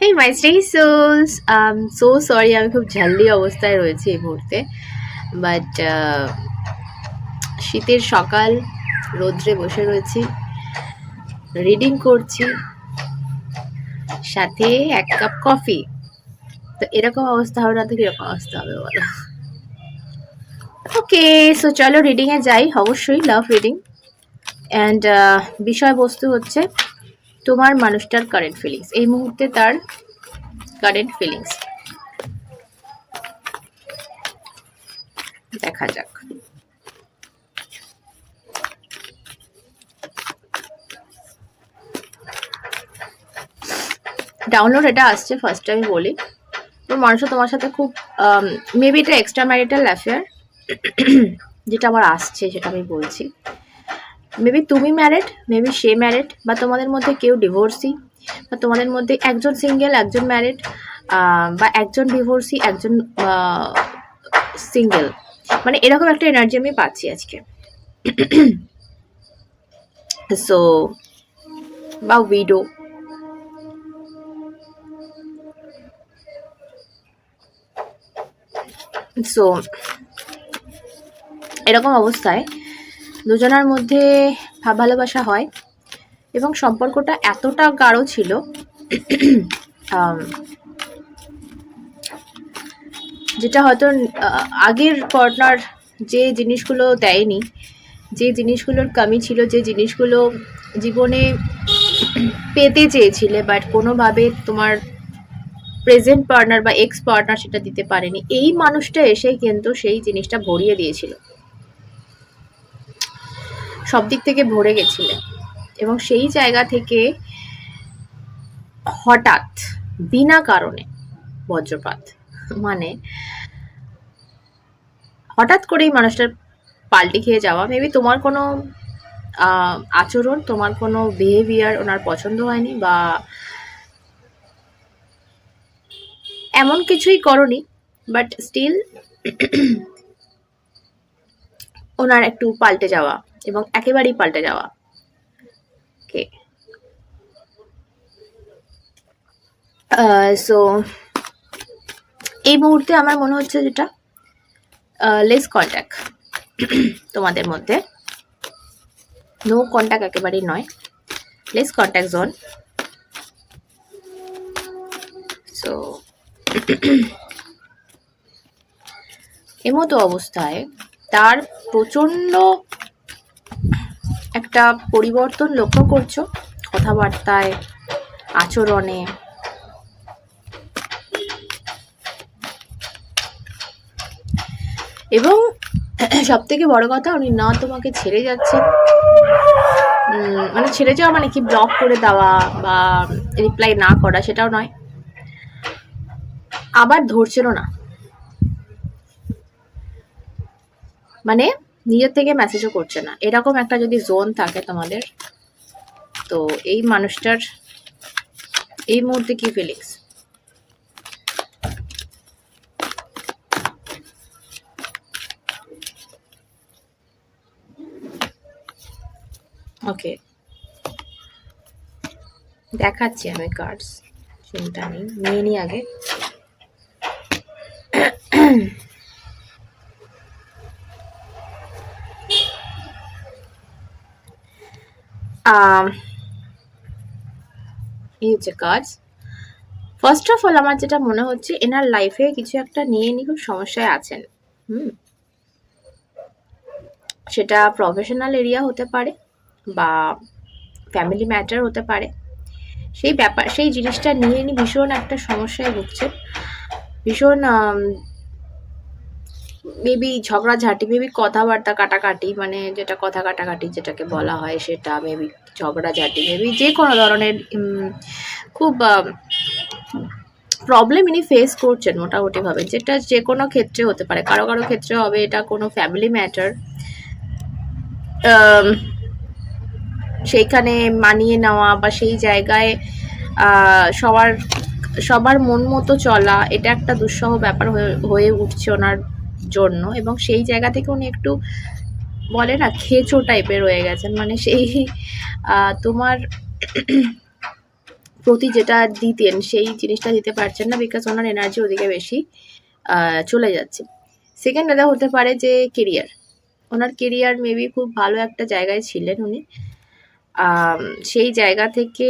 Hey my stay souls so sorry আমি খুব ঝাল্লি অবস্থায় রয়েছি এই মুহূর্তে। বাট শীতের সকাল, রোদ্রে বসে রয়েছি। রিডিং করছি। সাথে এক কাপ কফি তো এরকম অবস্থা হবে না তো কীরকম অবস্থা হবে বলো? ওকে সো চলো রিডিংয়ে যাই। অবশ্যই লাভ রিডিং অ্যান্ড বিষয়বস্তু হচ্ছে তোমার মানুষটার কারেন্ট ফিলিংস এই মুহূর্তে তার কারেন্ট ফিলিংস দেখা যাক। ডাউনলোড এটা আসছে ফার্স্ট টাইম বলি। তোর মানুষও তোমার সাথে খুব মেবি এটা এক্সট্রা ম্যারিটাল অ্যাফেয়ার যেটা আমার আসছে, সেটা আমি বলছি। মেবি তুমি ম্যারেড মেবি সে ম্যারেড বা তোমাদের মধ্যে কেউ ডিভোর্সি বা তোমাদের মধ্যে একজন সিঙ্গেল একজন ম্যারেড বা একজন ডিভোর্সি একজন সিঙ্গেল মানে এরকম একটা এনার্জি আমি পাচ্ছি আজকে। সো বা উইডো সো এরকম অবস্থায় দুজনের মধ্যে ভালোবাসা হয় এবং সম্পর্কটা এতটা গাঢ় ছিল যেটা হয়তো আগের পার্টনার যে জিনিসগুলো দেয়নি, যে জিনিসগুলোর কমি ছিল, যে জিনিসগুলো জীবনে পেতে চেয়েছিলে বাট কোনোভাবে তোমার প্রেজেন্ট পার্টনার বা এক্স পার্টনার সেটা দিতে পারেনি, এই মানুষটা এসে কিন্তু সেই জিনিসটা ভরিয়ে দিয়েছিল। সব দিক থেকে ভরে গেছিলে। এবং সেই জায়গা থেকে হঠাৎ, বিনা কারণে বজ্রপাত। মানে হঠাৎ করেই মানুষটার পাল্টি খেয়ে যাওয়া। মেবি তোমার কোনো আচরণ, তোমার কোনো বিহেভিয়ার ওনার পছন্দ হয়নি বা এমন কিছুই করনি বাট স্টিল ওনার একটু পাল্টে যাওয়া। এবং একেবারেই পাল্টে যাওয়া। ওকে সো এই মুহূর্তে আমার মনে হচ্ছে যেটা লেস কন্ট্যাক্ট তোমাদের মধ্যে। নো কন্ট্যাক্ট একেবারেই নয়। লেস কন্ট্যাক্ট জোন সো এমতো অবস্থায় তার প্রচণ্ড একটা পরিবর্তন লক্ষ্য করছ? কথাবার্তায়, আচরণে? এবং সব থেকে বড় কথা উনি না তোমাকে ছেড়ে যাচ্ছে। মানে ছেড়ে যাওয়া মানে কি ব্লক করে দেওয়া বা রিপ্লাই না করা, সেটাও নয়। আবার ধরছেনও না। মানে নিজের থেকে মেসেজও করছে না। এরকম একটা যদি জোন থাকে তোমাদের, তো এই মানুষটার এই মুহূর্তে কি ফিলিংস ওকে দেখাচ্ছি আমি কার্ডস চিন্তা নেই, নিয়ে নিই আগে। এই হচ্ছে কাজ। ফার্স্ট অফ অল আমার যেটা মনে হচ্ছে, এনার লাইফে কিছু একটা নিয়ে নিয়ে খুব সমস্যায় আছেন। হুম? সেটা প্রফেশনাল এরিয়া হতে পারে বা ফ্যামিলি ম্যাটার হতে পারে। সেই ব্যাপার, সেই জিনিসটা নিয়ে নিয়ে ভীষণ একটা সমস্যায় ভুগছেন। ভীষণ মেবি ঝগড়াঝাটি মেবি কথাবার্তা কাটাকাটি মানে যেটা কথা কাটাকাটি যেটাকে বলা হয় সেটা মেবি ঝগড়াঝাটি মেবি যে কোনো ধরনের খুব প্রবলেম ইনি ফেস করছেন মোটামুটিভাবে, যেটা যে কোনো ক্ষেত্রে হতে পারে। কারও কারও ক্ষেত্রে হবে, এটা কোনো ফ্যামিলি ম্যাটার সেইখানে মানিয়ে নেওয়া বা সেই জায়গায় সবার সবার মন মতো চলা, এটা একটা দুঃসহ ব্যাপার হয়ে হয়ে উঠছে ওনার জন্য এবং সেই জায়গা থেকে উনি একটু বলে না খেচো টাইপের রয়ে গেছেন। মানে সেই তোমার প্রতি যেটা দিতেন সেই জিনিসটা দিতে পারছেন না বিকজ ওনার এনার্জি ওদিকে বেশি চলে যাচ্ছে। সেকেন্ড দাদা হতে পারে যে কেরিয়ার ওনার কেরিয়ার মেবি খুব ভালো একটা জায়গায় ছিলেন উনি। সেই জায়গা থেকে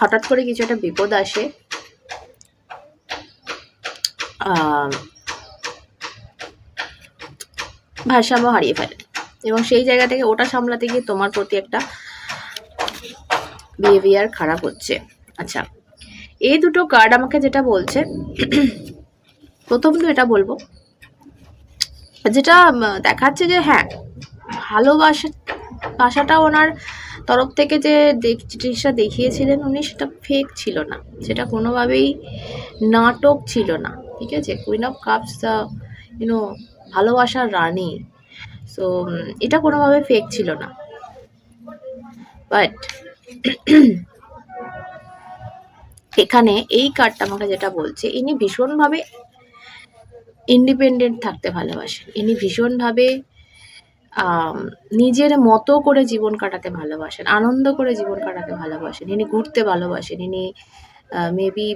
হঠাৎ করে কিছু একটা বিপদ আসে ভারসাম্য হারিয়ে ফেলে। এবং সেই জায়গা থেকে ওটা সামলাতে গিয়ে তোমার প্রতি একটা বিহেভিয়ার খারাপ হচ্ছে। আচ্ছা এই দুটো কার্ড আমাকে যেটা বলছে, প্রথম তো এটা বলব, যেটা দেখাচ্ছে যে হ্যাঁ ভালোবাসা বাসাটা ওনার তরফ থেকে যে জিনিসটা দেখিয়েছিলেন উনি, সেটা ফেক ছিল না। সেটা কোনোভাবেই নাটক ছিল না, ঠিক আছে? Queen of cups the you know ভালোবাসার রানী। সো এটা কোনোভাবে ফেক ছিল না। বাট এখানে এই কার্ডটা আমাকে যেটা বলছে, ইনি ভীষণভাবে ইন্ডিপেন্ডেন্ট থাকতে ভালোবাসেন। ইনি ভীষণভাবে নিজের মতো করে জীবন কাটাতে ভালোবাসেন, আনন্দ করে জীবন কাটাতে ভালোবাসেন। ইনি ঘুরতে ভালোবাসেন, ইনি মেবি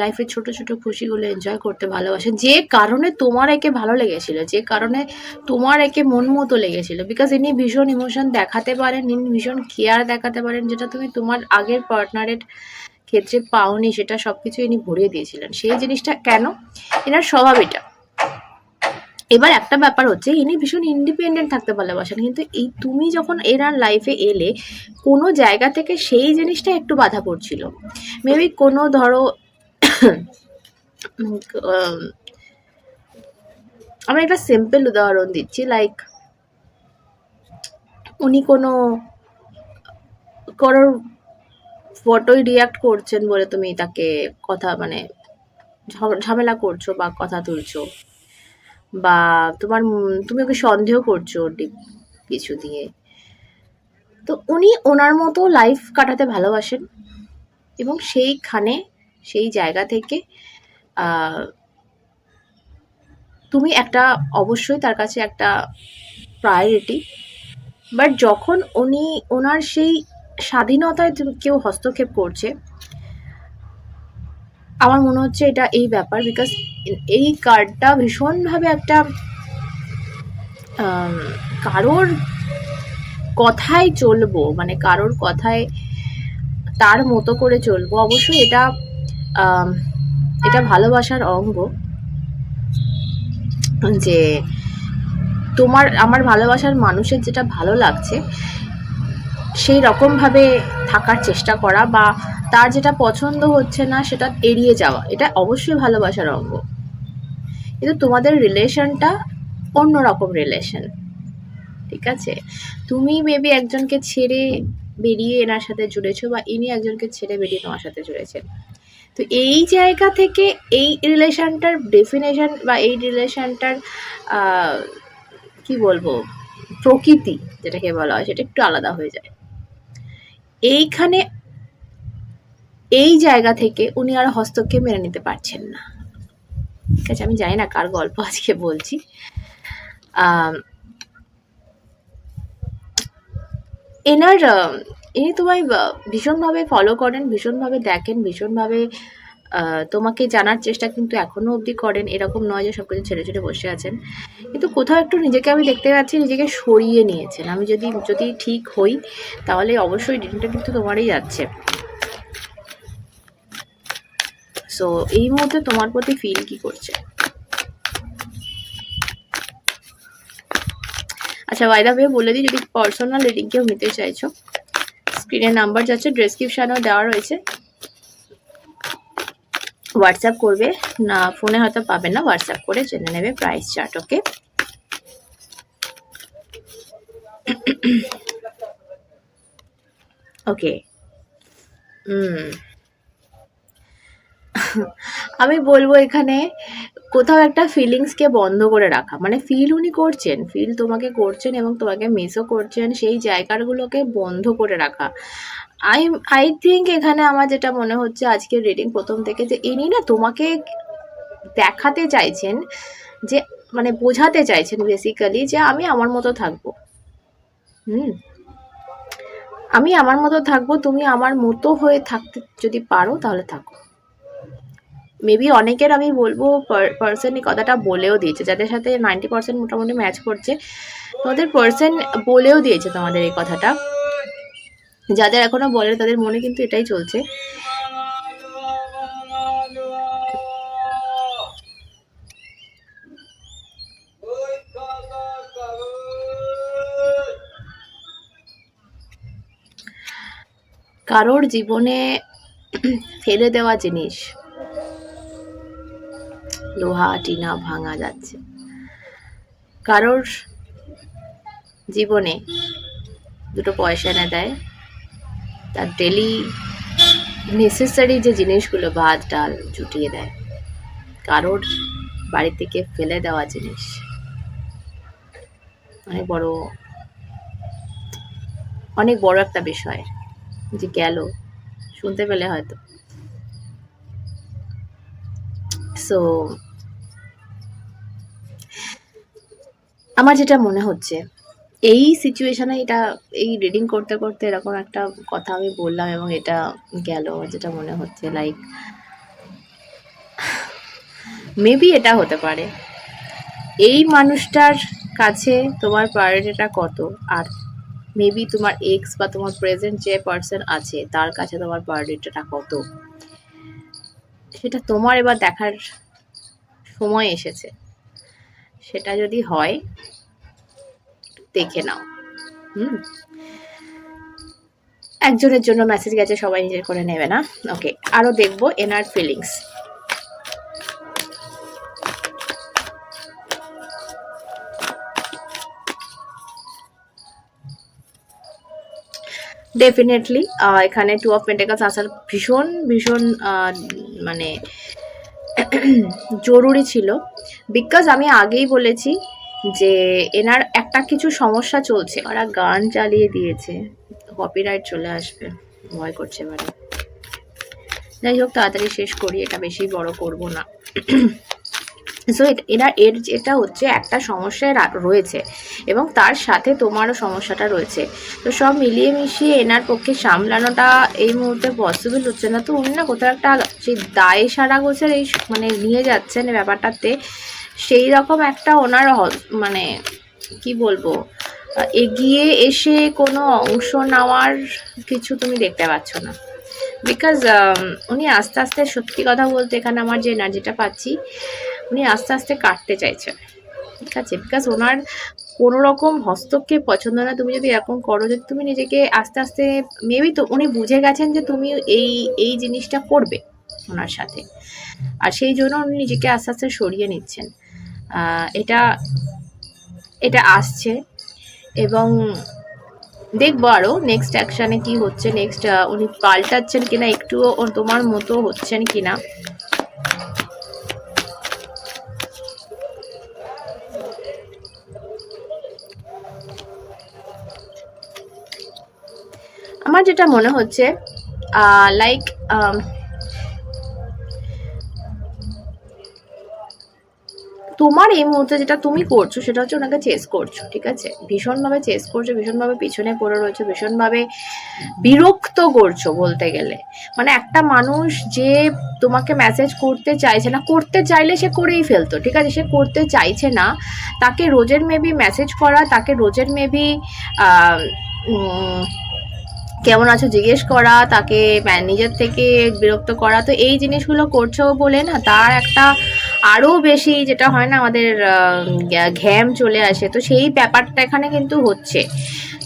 লাইফের ছোট ছোট খুশিগুলো এনজয় করতে ভালোবাসেন। যে কারণে তোমার একে ভালো লেগেছিল, যে কারণে তোমার একে মন মতো লেগেছিল। বিকজ ইনি ভীষণ ইমোশন দেখাতে পারেন, ইনি ভীষণ কেয়ার দেখাতে পারেন, যেটা তুমি তোমার আগের পার্টনারের ক্ষেত্রে পাওনি, সেটা সব কিছু ইনি ভরিয়ে দিয়েছিলেন। সেই জিনিসটা কেন? এনার স্বভাব এটা। এবার একটা ব্যাপার হচ্ছে, ইনি ভীষণ ইন্ডিপেন্ডেন্ট থাকতে ভালোবাসেন। কিন্তু এই তুমি যখন এনার লাইফে এলে, কোনো জায়গা থেকে সেই জিনিসটা একটু বাধা পড়ছিল। মেবি কোনো ধরো আমরা একটা সিম্পল উদাহরণ দিচ্ছি লাইক উনি কোনো কারোর ফটোই রিয়াক্ট করছেন বলে তুমি তাকে কথা মানে ঝামেলা করছ বা কথা তুলছো। বা তোমার তুমি ওকে সন্দেহ করছ কিছু দিয়ে। তো উনি ওনার মতো লাইফ কাটাতে ভালোবাসেন এবং সেইখানে, সেই জায়গা থেকে তুমি একটা, অবশ্যই তার কাছে একটা প্রায়োরিটি বাট যখন উনি, ওনার সেই স্বাধীনতায় কেউ হস্তক্ষেপ করছে আমার মনে হচ্ছে এটা এই ব্যাপার বিকজ এই কার্ডটা ভীষণভাবে একটা কারোর কথায় চলবো মানে কারোর কথায় তার মতো করে চলবো, অবশ্যই এটা এটা ভালোবাসার অঙ্গ, যে তোমার, আমার ভালোবাসার মানুষের যেটা ভালো লাগছে সেই রকমভাবে থাকার চেষ্টা করা বা তার যেটা পছন্দ হচ্ছে না সেটা এড়িয়ে যাওয়া, এটা অবশ্যই ভালোবাসার অঙ্গ। কিন্তু তোমাদের রিলেশনটা অন্যরকম রিলেশন, ঠিক আছে? তুমি মেবি একজনকে ছেড়ে বেরিয়ে এনার সাথে জুড়েছো বা ইনি একজনকে ছেড়ে বেরিয়ে তোমার সাথে জুড়েছেন। তো এই জায়গা থেকে এই রিলেশনটার ডেফিনেশন বা এই রিলেশনটার কি বলব, প্রকৃতি, যেটাকে বলা হয়, সেটা একটু আলাদা হয়ে যায়। এইখানে এই জায়গা থেকে উনি আর হস্তক্ষেপ মেনে নিতে পারছেন না। ঠিক আছে, আমি জানি না কার গল্প আজকে বলছি। এনার ইনি তোমায় ভীষণভাবে ফলো করেন, ভীষণভাবে দেখেন, ভীষণভাবে তোমাকে জানার চেষ্টা কিন্তু এখনও অবধি করেন। এরকম নয় যে সব কিছু ছেড়ে ছেড়ে বসে আছেন। কিন্তু কোথাও একটু নিজেকে আমি দেখতে পাচ্ছি, নিজেকে সরিয়ে নিয়েছেন। আমি যদি যদি ঠিক হই, তাহলে অবশ্যই ডিটিংটা কিন্তু তোমারই যাচ্ছে। সো এই মুহূর্তে তোমার প্রতি ফিল কি করছে? আচ্ছা বাইদা ভাবে বলে দিই, যদি পার্সোনাল রিডিং কেউ নিতে চাইছো স্ক্রিনের নাম্বার যাচ্ছে ডেসক্রিপশনেও দেওয়া রয়েছে। হোয়াটসঅ্যাপ করবে, না, ফোনে হয়তো পাবে না হোয়াটসঅ্যাপ করে জেনে নেবে প্রাইস চার্ট ওকে ওকে আমি বলব এখানে কোথাও একটা ফিলিংসকে বন্ধ করে রাখা মানে ফিল উনি করছেন ফিল তোমাকে করছেন এবং তোমাকে মিসও করছেন, সেই জায়গাগুলোকে বন্ধ করে রাখা। আই আই থিঙ্ক এখানে আমার যেটা মনে হচ্ছে আজকের রিডিং প্রথম থেকে যে ইনি না তোমাকে দেখাতে চাইছেন, যে মানে বোঝাতে চাইছেন বেসিক্যালি যে আমি আমার মতো থাকব। হুম। আমি আমার মতো থাকব, তুমি আমার মতো হয়ে থাকতে যদি পারো তাহলে থাকো। মেবি অনেকের আমি বলব পার্সন এই কথাটা বলেও দিয়েছে, যাদের সাথে নাইনটি পার্সেন্ট মোটামুটি ম্যাচ করছে তোমাদের পার্সন বলেও দিয়েছে তোমাদের এই কথাটা। যাদের এখনও বলে, তাদের মনে কিন্তু এটাই চলছে। কারোর জীবনে ফেলে দেওয়া জিনিস, লোহা, টিনা ভাঙা যাচ্ছে। কারোর জীবনে দুটো পয়সা এনে দেয় তার ডেলি নেসেসারি যে জিনিসগুলো ভাত, ডাল জুটিয়ে দেয়, কারোর বাড়ি থেকে ফেলে দেওয়া জিনিস। অনেক বড় অনেক বড় একটা বিষয় যে গেল, শুনতে পেলে হয়তো। সো আমার যেটা মনে হচ্ছে এই সিচুয়েশানে এটা, এই রিডিং করতে করতে এরকম একটা কথা আমি বললাম এবং এটা গেল, যেটা মনে হচ্ছে লাইক মেবি এটা হতে পারে। এই মানুষটার কাছে তোমার প্রায়োরিটিটা কত? আর মেবি তোমার এক্স বা তোমার প্রেজেন্ট যে পার্সন আছে, তার কাছে তোমার প্রায়োরিটিটা কত? সেটা তোমার এবার দেখার সময় এসেছে। সেটা যদি হয় দেখে নাও। হুম। একজনের জন্য মেসেজ গেছে, সবাই নিজের করে নেবে না। ওকে আরও দেখব এনার ফিলিংস ডেফিনেটলি এখানে টু অফ পেন্টেকালস আসার ভীষণ ভীষণ মানে জরুরি ছিল। বিকজ আমি আগেই বলেছি যে এনার একটা কিছু সমস্যা চলছে। ওরা গান চালিয়ে দিয়েছে। কপিরাইট চলে আসবে। ভয় করছে এবারে। যাই হোক, তাড়াতাড়ি শেষ করি। এটা বেশি বড় করব না। সো এনার এর যেটা হচ্ছে, একটা সমস্যা রয়েছে। এবং তার সাথে তোমারও সমস্যাটা রয়েছে। তো সব মিলিয়ে মিশিয়ে এনার পক্ষে সামলানোটা এই মুহূর্তে পসিবল হচ্ছে না। তো উনি না কোথাও একটা সেই দায় সারা গোছের এই মানে নিয়ে যাচ্ছেন ব্যাপারটাতে। সেই রকম একটা ওনার মানে কি বলব এগিয়ে এসে কোনো অংশ নেওয়ার কিছু তুমি দেখতে পাচ্ছ না। বিকজ উনি আস্তে আস্তে, সত্যি কথা বলতে এখানে আমার যে এনার্জিটা পাচ্ছি, উনি আস্তে আস্তে কাটতে চাইছেন। ঠিক আছে? বিকজ ওনার কোনো রকম হস্তক্ষেপ পছন্দ না। তুমি যদি এরকম করো যদি তুমি নিজেকে আস্তে আস্তে মেবি তো উনি বুঝে গেছেন যে তুমি এই এই জিনিসটা করবে ওনার সাথে। আর সেই জন্য উনি নিজেকে আস্তে আস্তে সরিয়ে নিচ্ছেন। এটা এটা আসছে। এবং দেখব আরও নেক্সট অ্যাকশানে কি হচ্ছে নেক্সট উনি পাল্টাচ্ছেন কিনা, একটুও তোমার মতো হচ্ছেন কিনা। আমার যেটা মনে হচ্ছে লাইক তোমার এই মুহূর্তে যেটা তুমি করছ, সেটা হচ্ছে ওনাকে চেস করছ, ঠিক আছে? ভীষণভাবে চেস করছ, ভীষণভাবে পিছনে পড়ে রয়েছো, ভীষণভাবে বিরক্ত করছ বলতে গেলে। মানে একটা মানুষ যে তোমাকে মেসেজ করতে চাইছে না, করতে চাইলে সে করেই ফেলতো, ঠিক আছে? সে করতে চাইছে না, তাকে রোজের মেবি মেসেজ করা, তাকে রোজের মেবি কেমন আছো জিজ্ঞেস করা, তাকে ম্যা- নিজের থেকে বিরক্ত করা, তো এই জিনিসগুলো করছ বলে না, তার একটা আরও বেশি যেটা হয় না, আমাদের ঘ্যাম চলে আসে, তো সেই ব্যাপারটা এখানে কিন্তু হচ্ছে।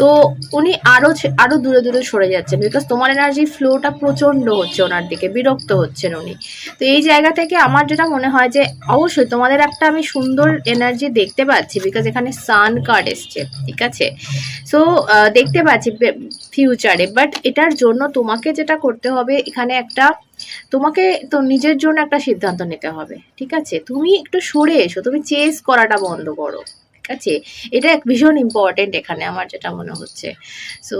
তো উনি আরও আরও দূরে দূরে সরে যাচ্ছেন। বিকজ তোমার এনার্জি ফ্লোটা প্রচণ্ড হচ্ছে ওনার দিকে, বিরক্ত হচ্ছেন উনি। তো এই জায়গা থেকে আমার যেটা মনে হয় যে, অবশ্যই তোমাদের একটা আমি সুন্দর এনার্জি দেখতে পাচ্ছি বিকজ এখানে সান কার্ড এসছে, ঠিক আছে? সো দেখতে পাচ্ছি ফিউচারে বাট এটার জন্য তোমাকে যেটা করতে হবে, এখানে একটা, তোমাকে তো নিজের জন্য একটা সিদ্ধান্ত নিতে হবে, ঠিক আছে? তুমি একটু সরে এসো, তুমি চেস করাটা বন্ধ করো। আছে। এটা এক ভীষণ ইম্পর্টেন্ট এখানে আমার যেটা মনে হচ্ছে। সো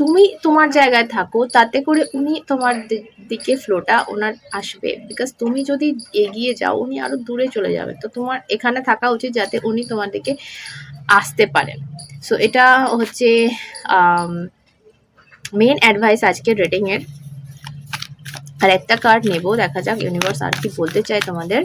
তুমি তোমার জায়গায় থাকো, তাতে করে উনি তোমার দিকে ফ্লোটা ওনার আসবে। বিকজ তুমি যদি এগিয়ে যাও, উনি আরও দূরে চলে যাবে। তো তোমার এখানে থাকা উচিত যাতে উনি তোমার দিকে আসতে পারেন। সো এটা হচ্ছে মেন অ্যাডভাইস আজকের রেটিংয়ের আর একটা কার্ড নেব, দেখা যাক ইউনিভার্স আর কি বলতে চায় তোমাদের।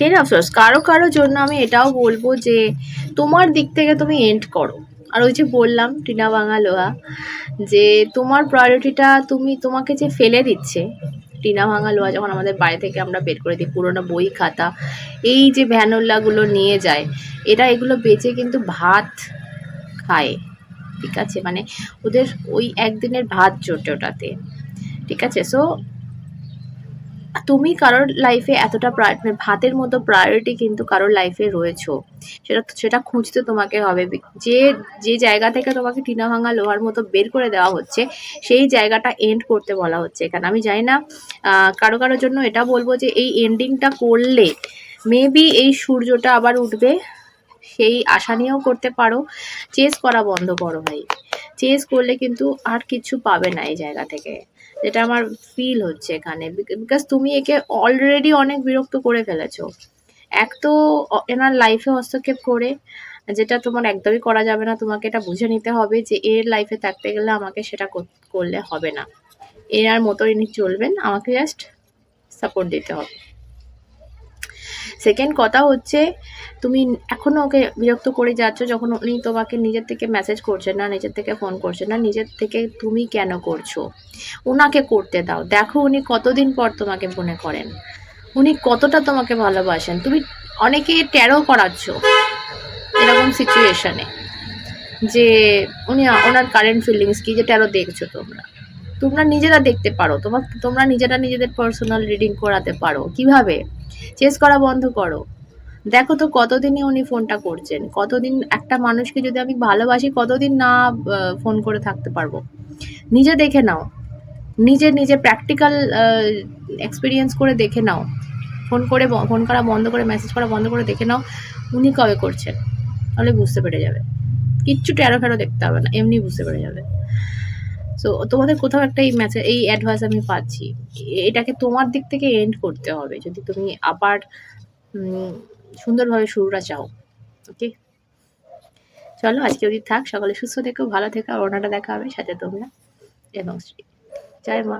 টেন অফ সোর্স কারও কারও জন্য আমি এটাও বলব যে তোমার দিক থেকে তুমি এন্ড করো। আর ওই যে বললাম, টিনা ভাঙা লোহা, যে তোমার প্রায়োরিটিটা তুমি, তোমাকে যে ফেলে দিচ্ছে, টিনা ভাঙা লোহা যখন আমাদের বাড়ি থেকে আমরা বের করে দিই, পুরোনো বই, খাতা, এই যে ভ্যানোল্লাগুলো নিয়ে যায়, এরা এগুলো বেচে কিন্তু ভাত খায়, ঠিক আছে? মানে ওদের ওই একদিনের ভাত জোটে ওটাতে, ঠিক আছে? সো তুমি কারোর লাইফে এতটা মানে ভাতের মতো প্রায়োরিটি কিন্তু কারোর লাইফে রয়েছো। সেটা সেটা খুঁজতে তোমাকে হবে। যে যে জায়গা থেকে তোমাকে টিনা ভাঙা লোহার মতো বের করে দেওয়া হচ্ছে, সেই জায়গাটা এন্ড করতে বলা হচ্ছে এখানে। আমি জানি না কারও কারোর জন্য এটা বলব যে এই এন্ডিংটা করলে মেবি এই সূর্যটা আবার উঠবে, সেই আশা নিয়েও করতে পারো। চেস করা বন্ধ করো ভাই। চেস করলে কিন্তু আর কিছু পাবে না এই জায়গা থেকে। যেটা আমার ফিল হচ্ছে এখানে বিকজ তুমি একে অলরেডি অনেক বিরক্ত করে ফেলেছো। এক তো এনার লাইফে হস্তক্ষেপ করে, যেটা তোমার একদমই করা যাবে না, তোমাকে এটা বুঝে নিতে হবে যে এর লাইফে থাকতে গেলে আমাকে সেটা কর- করলে হবে না। এর আর মতো ইনি চলবেন, আমাকে জাস্ট সাপোর্ট দিতে হবে। সেকেন্ড কথা হচ্ছে, তুমি এখনও ওকে বিরক্ত করে যাচ্ছ যখন উনি তোমাকে নিজের থেকে মেসেজ করছেন না, নিজের থেকে ফোন করছেন না, নিজের থেকে তুমি কেন করছ? ওনাকে করতে দাও। দেখো উনি কতদিন পর তোমাকে মনে করেন। উনি কতটা তোমাকে ভালোবাসেন। তুমি অনেকে ট্যারো করাচ্ছ এরকম সিচুয়েশানে যে উনি, ওনার কারেন্ট ফিলিংস কি যে ট্যারো দেখছ তোমরা। তোমরা নিজেরা দেখতে পারো। তোমার তোমরা নিজেরা নিজেদের পার্সোনাল রিডিং করাতে পারো। কীভাবে? চেস করা বন্ধ করো। দেখো তো কতদিনই উনি ফোনটা করছেন। কতদিন একটা মানুষকে যদি আমি ভালোবাসি, কতদিন না ফোন করে থাকতে পারব? নিজে দেখে নাও। নিজে নিজে প্র্যাকটিক্যাল এক্সপিরিয়েন্স করে দেখে নাও। ফোন করে ফোন করা বন্ধ করে মেসেজ করা বন্ধ করে দেখে নাও উনি কবে করছেন। তাহলে বুঝতে পেরে যাবে। কিচ্ছু ট্যারো ফেরো দেখতে হবে না, এমনি বুঝতে পেরে যাবে। সো তোমাদের কোথাও একটা এই ম্যাচে এই অ্যাডভাইস আমি পাচ্ছি। এটাকে তোমার দিক থেকে এন্ড করতে হবে। যদি তুমি আবার সুন্দরভাবে শুরুটা চাও। ওকে চলো, আজকে যদি থাক। সকালে সুস্থ থেকো, ভালো থেকো। আর ওনাটা দেখা হবে, সাথে তোমরা। এবং জয় মা।